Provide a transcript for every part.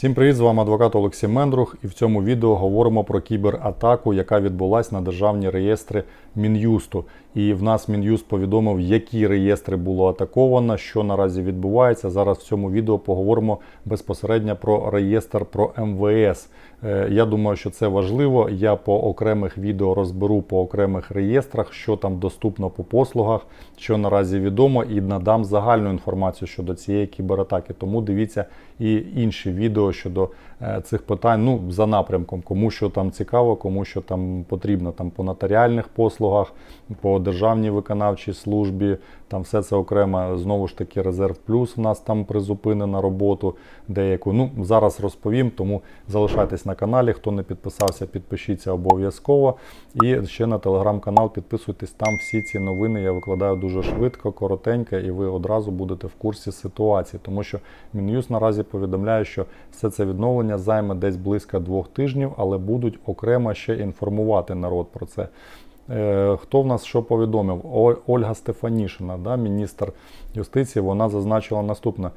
Всім привіт, з вами адвокат Олексій Мендрух, і в цьому відео говоримо про кібератаку, яка відбулася на державні реєстри Мін'юсту. І в нас Мін'юст повідомив, які реєстри було атаковано, що наразі відбувається. Зараз в цьому відео поговоримо безпосередньо про реєстр про МВС. Е, Я думаю, що це важливо. Я по окремих відео розберу по окремих реєстрах, що там доступно по послугах, що наразі відомо, і надам загальну інформацію щодо цієї кібератаки. Тому дивіться і інші відео щодо е, цих питань. Ну за напрямком, кому що там цікаво, кому що там потрібно там по нотаріальних послугах, по державній виконавчій службі. Там все це окремо. Знову ж таки, резерв плюс в нас там призупинена роботу деяку. Ну зараз розповім, тому залишайтесь на каналі. Хто не підписався, підпишіться обов'язково. І ще на телеграм-канал підписуйтесь. Там всі ці новини я викладаю дуже швидко, коротенько, і ви одразу будете в курсі ситуації, тому що Мін'юз наразі повідомляє, що все це відновлення займе десь близько двох тижнів, але будуть окремо ще інформувати народ про це. Е, Хто в нас що повідомив? Ольга Стефанішина, да, міністр юстиції, вона зазначила наступне.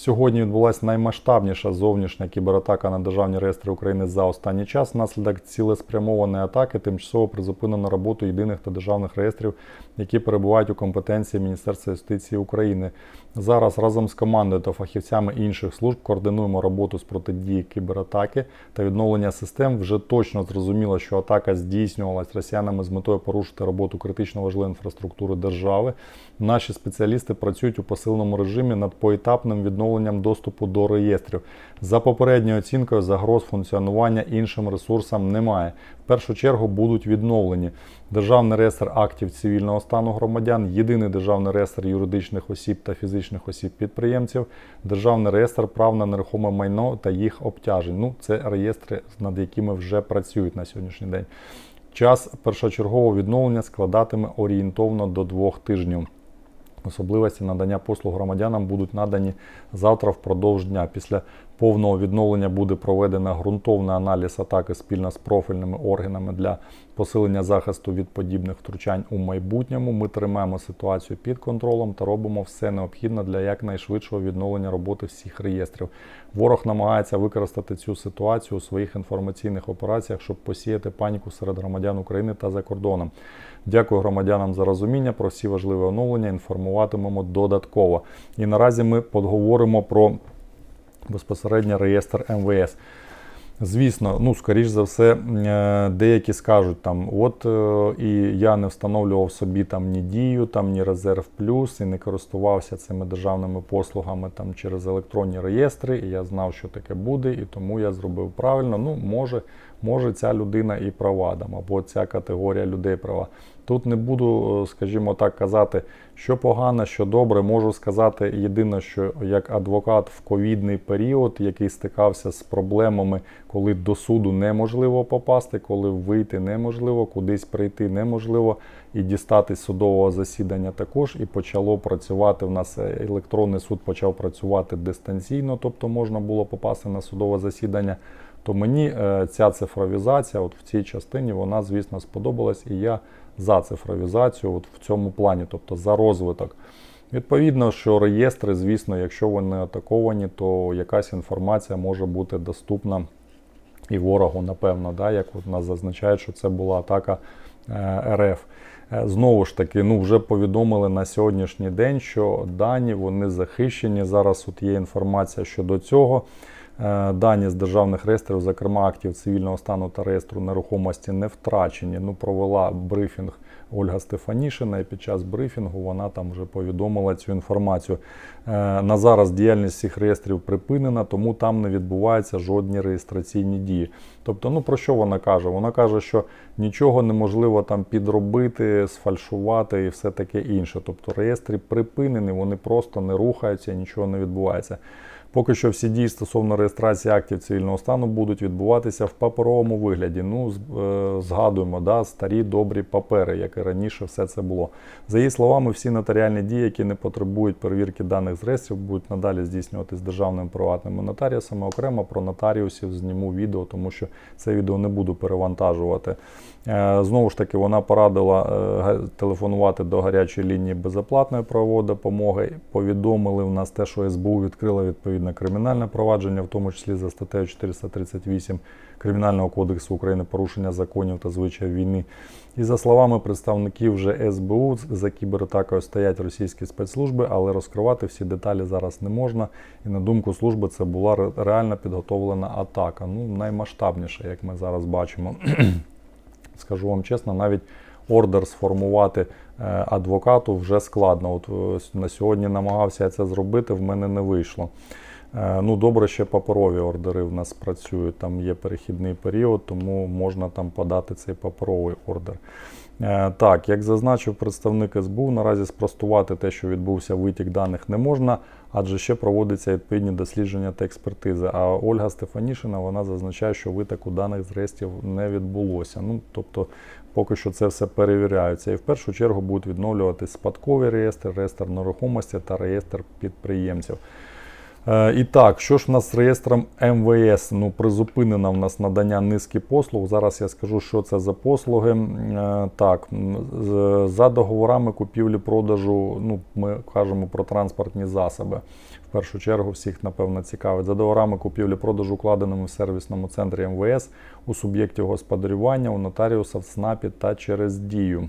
Сьогодні відбулася наймасштабніша зовнішня кібератака на державні реєстри України за останній час. Внаслідок цілеспрямованої атаки тимчасово призупинено роботу єдиних та державних реєстрів, які перебувають у компетенції Міністерства юстиції України. Зараз разом з командою та фахівцями інших служб координуємо роботу з протидії кібератаки та відновлення систем. Вже точно зрозуміло, що атака здійснювалась росіянами з метою порушити роботу критично важливої інфраструктури держави. Наші спеціалісти працюють у посиленому режимі над поетапним відновленням доступу до реєстрів. За попередньою оцінкою загроз функціонування іншим ресурсам немає. В першу чергу будуть відновлені державний реєстр актів цивільного стану громадян, єдиний державний реєстр юридичних осіб та фізичних осіб підприємців, державний реєстр прав на нерухоме майно та їх обтяжень. Ну, це реєстри, над якими вже працюють на сьогоднішній день. Час першочергового відновлення складатиме орієнтовно до двох тижнів. Особливості надання послуг громадянам будуть надані завтра впродовж дня. Після повного відновлення буде проведено ґрунтовний аналіз атаки спільно з профільними органами для посилення захисту від подібних втручань у майбутньому. Ми тримаємо ситуацію під контролем та робимо все необхідне для якнайшвидшого відновлення роботи всіх реєстрів. Ворог намагається використати цю ситуацію у своїх інформаційних операціях, щоб посіяти паніку серед громадян України та за кордоном. Дякую громадянам за розуміння. Про всі важливі оновлення інформуватимемо додатково. І наразі ми поговоримо про безпосередньо реєстр МВС. Звісно, ну скоріш за все, е, деякі скажуть там, от е, і я не встановлював собі там ні дію, там ні резерв плюс, і не користувався цими державними послугами там через електронні реєстри, і я знав, що таке буде, і тому я зробив правильно. Ну, може, може ця людина і права там, або ця категорія людей права. Тут не буду, е, скажімо так, казати, що погано, що добре. Можу сказати єдине, що як адвокат в ковідний період, який стикався з проблемами, коли до суду неможливо попасти, коли вийти неможливо, кудись прийти неможливо, і дістати судового засідання також. І почало працювати. В нас е, електронний суд почав працювати дистанційно, тобто можна було попасти на судове засідання. То мені е, ця цифровізація, от в цій частині, вона, звісно, сподобалась, і я за цифровізацію от в цьому плані, тобто за розвиток. Відповідно, що реєстри, звісно, якщо вони атаковані, то якась інформація може бути доступна і ворогу, напевно, да, як от нас зазначають, що це була атака е, РФ. Е, Знову ж таки, ну вже повідомили на сьогоднішній день, що дані вони захищені. Зараз от є інформація щодо цього. Е, Дані з державних реєстрів, зокрема актів цивільного стану та реєстру нерухомості, не втрачені. Ну, провела брифінг Ольга Стефанішина, і під час брифінгу вона там вже повідомила цю інформацію. Е, На зараз діяльність цих реєстрів припинена, тому там не відбуваються жодні реєстраційні дії. Тобто, ну про що вона каже? Вона каже, що нічого неможливо там підробити, сфальшувати і все таке інше. Тобто реєстри припинені, вони просто не рухаються, нічого не відбувається. Поки що всі дії стосовно реєстрації актів цивільного стану будуть відбуватися в паперовому вигляді. Ну, е, згадуємо, да, старі добрі папери, як і раніше все це було. За її словами, всі нотаріальні дії, які не потребують перевірки даних з реєстрів, будуть надалі здійснюватись державними приватними нотаріусами. Окремо про нотаріусів зніму відео, тому що це відео не буду перевантажувати. Е, Знову ж таки, вона порадила е, телефонувати до гарячої лінії безоплатної правової допомоги. Повідомили в нас те, що СБУ відкрила відповідне кримінальне провадження, в тому числі за статтею 438 Кримінального кодексу України порушення законів та звичаїв війни. І за словами представників вже СБУ, за кібератакою стоять російські спецслужби, але розкривати всі деталі зараз не можна. І на думку служби, це була реально підготовлена атака. Ну, наймасштабніша, як ми зараз бачимо. Скажу вам чесно, навіть ордер сформувати е, адвокату вже складно. От на сьогодні намагався я це зробити, в мене не вийшло. Е, Ну, добре, ще паперові ордери в нас працюють. Там є перехідний період, тому можна там подати цей паперовий ордер. Е, Так, як зазначив представник СБУ, наразі спростувати те, що відбувся витік даних, не можна, адже ще проводяться відповідні дослідження та експертизи. А Ольга Стефанішина вона зазначає, що витоку даних з реєстрів не відбулося. Ну, тобто, поки що це все перевіряється. І в першу чергу будуть відновлюватись спадковий реєстр, реєстр нерухомості та реєстр підприємців. Е, І так, що ж в нас з реєстром МВС? Ну, призупинено в нас надання низки послуг. Зараз я скажу, що це за послуги. Е, Так, за договорами купівлі-продажу, ну, ми кажемо про транспортні засоби. В першу чергу всіх, напевно, цікавить. За договорами купівлі-продажу, укладеними в сервісному центрі МВС у суб'єктів господарювання, у нотаріуса в СНАПі та через дію.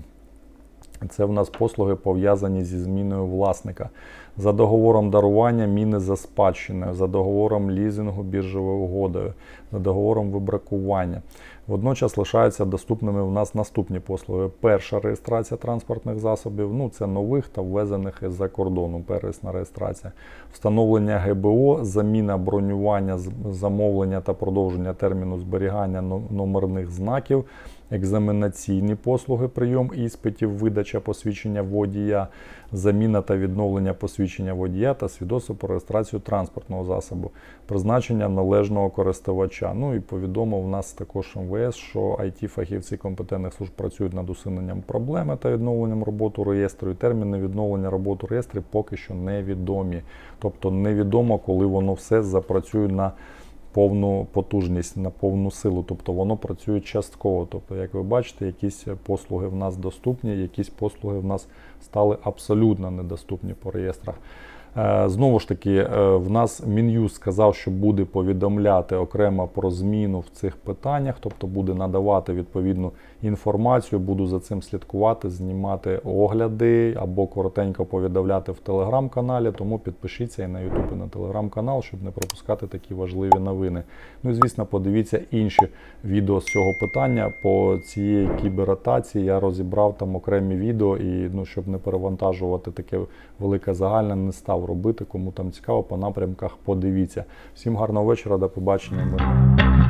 Це в нас послуги пов'язані зі зміною власника. За договором дарування міни за спадщиною, за договором лізингу біржовою угодою, за договором вибракування. Водночас лишаються доступними в нас наступні послуги. Перша реєстрація транспортних засобів, ну це нових та ввезених із-за кордону, первісна реєстрація. Встановлення ГБО, заміна бронювання, замовлення та продовження терміну зберігання номерних знаків, екзаменаційні послуги, прийом іспитів, видача посвідчення водія, заміна та відновлення посвідчення водія та свідоцтво про реєстрацію транспортного засобу, призначення належного користувача. Ну і повідомив нас також МВС, що it фахівці компетентних служб працюють над усуненням проблеми та відновленням роботи реєстру. І терміни відновлення роботи реєстру поки що невідомі. Тобто невідомо, коли воно все запрацює на повну потужність, на повну силу. Тобто воно працює частково. Тобто, як ви бачите, якісь послуги в нас доступні, якісь послуги в нас стали абсолютно недоступні по реєстрах. Е, Знову ж таки, е, в нас Мін'юст сказав, що буде повідомляти окремо про зміну в цих питаннях, тобто буде надавати відповідну інформацію, буду за цим слідкувати, знімати огляди або коротенько повідомляти в телеграм-каналі. Тому підпишіться і на YouTube, і на телеграм-канал, щоб не пропускати такі важливі новини. Ну і звісно, подивіться інші відео з цього питання по цієї кібератації. Я розібрав там окремі відео, і ну, щоб не перевантажувати таке велике загальне, не став робити. Кому там цікаво по напрямках, подивіться. Всім гарного вечора, до побачення.